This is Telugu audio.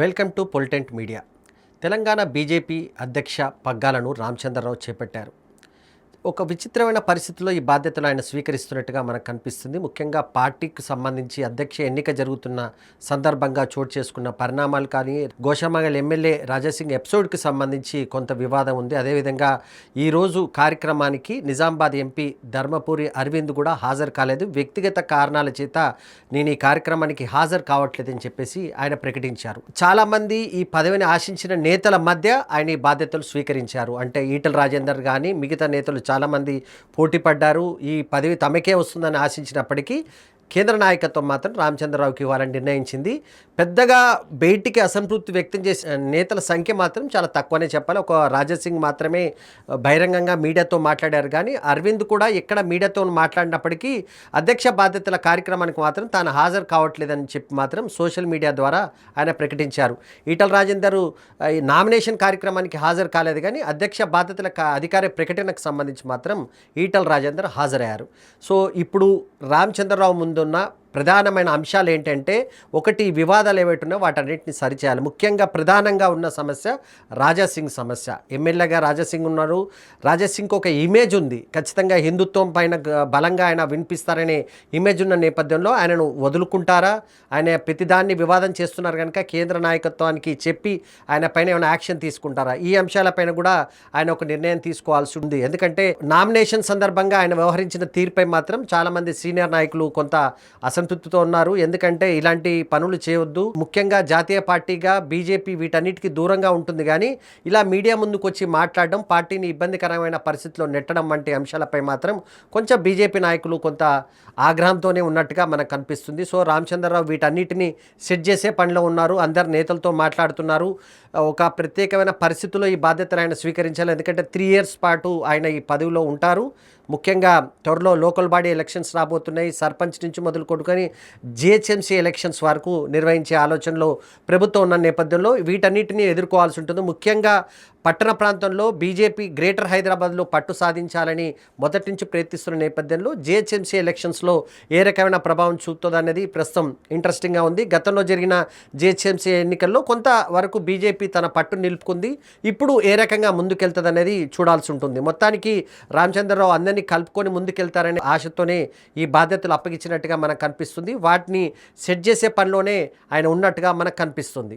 వెల్కమ్ టు పొలిటెంట్ మీడియా. తెలంగాణ బీజేపీ అధ్యక్ష పగ్గాలను రామచంద్రరావు చేపట్టారు. ఒక విచిత్రమైన పరిస్థితుల్లో ఈ బాధ్యతలు ఆయన స్వీకరిస్తున్నట్టుగా మనకు కనిపిస్తుంది. ముఖ్యంగా పార్టీకి సంబంధించి అధ్యక్ష ఎన్నిక జరుగుతున్న సందర్భంగా చోటు చేసుకున్న పరిణామాలు కానీ గోషామగల్ ఎమ్మెల్యే రాజాసింగ్ ఎపిసోడ్కి సంబంధించి కొంత వివాదం ఉంది. అదేవిధంగా ఈరోజు కార్యక్రమానికి నిజామాబాద్ ఎంపీ ధర్మపురి అరవింద్ కూడా హాజరు కాలేదు. వ్యక్తిగత కారణాల చేత నేను ఈ కార్యక్రమానికి హాజరు కావట్లేదని చెప్పేసి ఆయన ప్రకటించారు. చాలామంది ఈ పదవిని ఆశించిన నేతల మధ్య ఆయన ఈ బాధ్యతలు స్వీకరించారు. అంటే ఈటల రాజేందర్ కానీ మిగతా నేతలు చాలామంది పోటీ పడ్డారు. ఈ పదవి తమకే వస్తుందని ఆశించినప్పటికీ కేంద్ర నాయకత్వం మాత్రం రామచంద్రరావుకి ఇవ్వాలని నిర్ణయించింది. పెద్దగా బయటికి అసంతృప్తి వ్యక్తం చేసిన నేతల సంఖ్య మాత్రం చాలా తక్కువనే చెప్పాలి. ఒక రాజాసింగ్ మాత్రమే బహిరంగంగా మీడియాతో మాట్లాడారు. కానీ అరవింద్ కూడా ఎక్కడ మీడియాతో మాట్లాడినప్పటికీ అధ్యక్ష బాధ్యతల కార్యక్రమానికి మాత్రం తాను హాజరు కావట్లేదని చెప్పి మాత్రం సోషల్ మీడియా ద్వారా ఆయన ప్రకటించారు. ఈటల రాజేందర్ ఈ నామినేషన్ కార్యక్రమానికి హాజరు కాలేదు. కానీ అధ్యక్ష బాధ్యతల అధికార ప్రకటనకు సంబంధించి మాత్రం ఈటల రాజేందర్ హాజరయ్యారు. సో ఇప్పుడు రామచంద్రరావు ముందు ముందున్న ప్రధానమైన అంశాలు ఏంటంటే ఒకటి వివాదాలు ఏవైతున్నా ఉన్నాయో వాటన్నిటిని సరిచేయాలి. ముఖ్యంగా ప్రధానంగా ఉన్న సమస్య రాజాసింగ్ సమస్య. ఎమ్మెల్యేగా రాజాసింగ్ ఉన్నారు. రాజాసింగ్కి ఒక ఇమేజ్ ఉంది. ఖచ్చితంగా హిందుత్వం పైన బలంగా ఆయన వినిపిస్తారనే ఇమేజ్ ఉన్న నేపథ్యంలో ఆయనను వదులుకుంటారా? ఆయన ప్రతిదాన్ని వివాదం చేస్తున్నారు కనుక కేంద్ర నాయకత్వానికి చెప్పి ఆయన పైన ఏమైనా యాక్షన్ తీసుకుంటారా? ఈ అంశాలపైన కూడా ఆయన ఒక నిర్ణయం తీసుకోవాల్సి ఉంది. ఎందుకంటే నామినేషన్ సందర్భంగా ఆయన వ్యవహరించిన తీరుపై మాత్రం చాలామంది సీనియర్ నాయకులు కొంత అసంతృప్తితో ఉన్నారు. ఎందుకంటే ఇలాంటి పనులు చేయవద్దు ముఖ్యంగా జాతీయ పార్టీగా బీజేపీ వీటన్నిటికీ దూరంగా ఉంటుంది. కానీ ఇలా మీడియా ముందుకు వచ్చి మాట్లాడడం పార్టీని ఇబ్బందికరమైన పరిస్థితిలో నెట్టడం వంటి అంశాలపై మాత్రం కొంచెం బీజేపీ నాయకులు కొంత ఆగ్రహంతోనే ఉన్నట్టుగా మనకు కనిపిస్తుంది. సో రామచంద్రరావు వీటన్నిటిని సెట్ చేసే పనిలో ఉన్నారు. అందరు నేతలతో మాట్లాడుతున్నారు. ఒక ప్రత్యేకమైన పరిస్థితిలో ఈ బాధ్యతను ఆయన స్వీకరించాలి. ఎందుకంటే త్రీ ఇయర్స్ పాటు ఆయన ఈ పదవిలో ఉంటారు. ముఖ్యంగా త్వరలో లోకల్ బాడీ ఎలక్షన్స్ రాబోతున్నాయి. సర్పంచ్ నుంచి మొదలు కొట్టుకొని జిహెచ్ఎంసీ ఎలక్షన్స్ వరకు నిర్వహించే ఆలోచనలో ప్రభుత్వం ఉన్న నేపథ్యంలో వీటన్నిటిని ఎదుర్కోవాల్సి ఉంటుంది. ముఖ్యంగా పట్టణ ప్రాంతంలో బీజేపీ గ్రేటర్ హైదరాబాద్లో పట్టు సాధించాలని మొదటి నుంచి ప్రయత్నిస్తున్న నేపథ్యంలో జిహెచ్ఎంసీ ఎలక్షన్స్లో ఏ రకమైన ప్రభావం చూపుతుందనేది ప్రస్తుతం ఇంట్రెస్టింగ్గా ఉంది. గతంలో జరిగిన జిహెచ్ఎంసీ ఎన్నికల్లో కొంత వరకు బీజేపీ తన పట్టు నిలుపుకుంది. ఇప్పుడు ఏ రకంగా ముందుకెళ్తుంది అనేది చూడాల్సి ఉంటుంది. మొత్తానికి రామచంద్రరావు అందరినీ కలుపుకొని ముందుకెళ్తారనే ఆశతోనే ఈ బాధ్యతలు అప్పగించినట్టుగా మనకు కనిపిస్తుంది. వాటిని సెట్ చేసే పనిలోనే ఆయన ఉన్నట్టుగా మనకు కనిపిస్తుంది.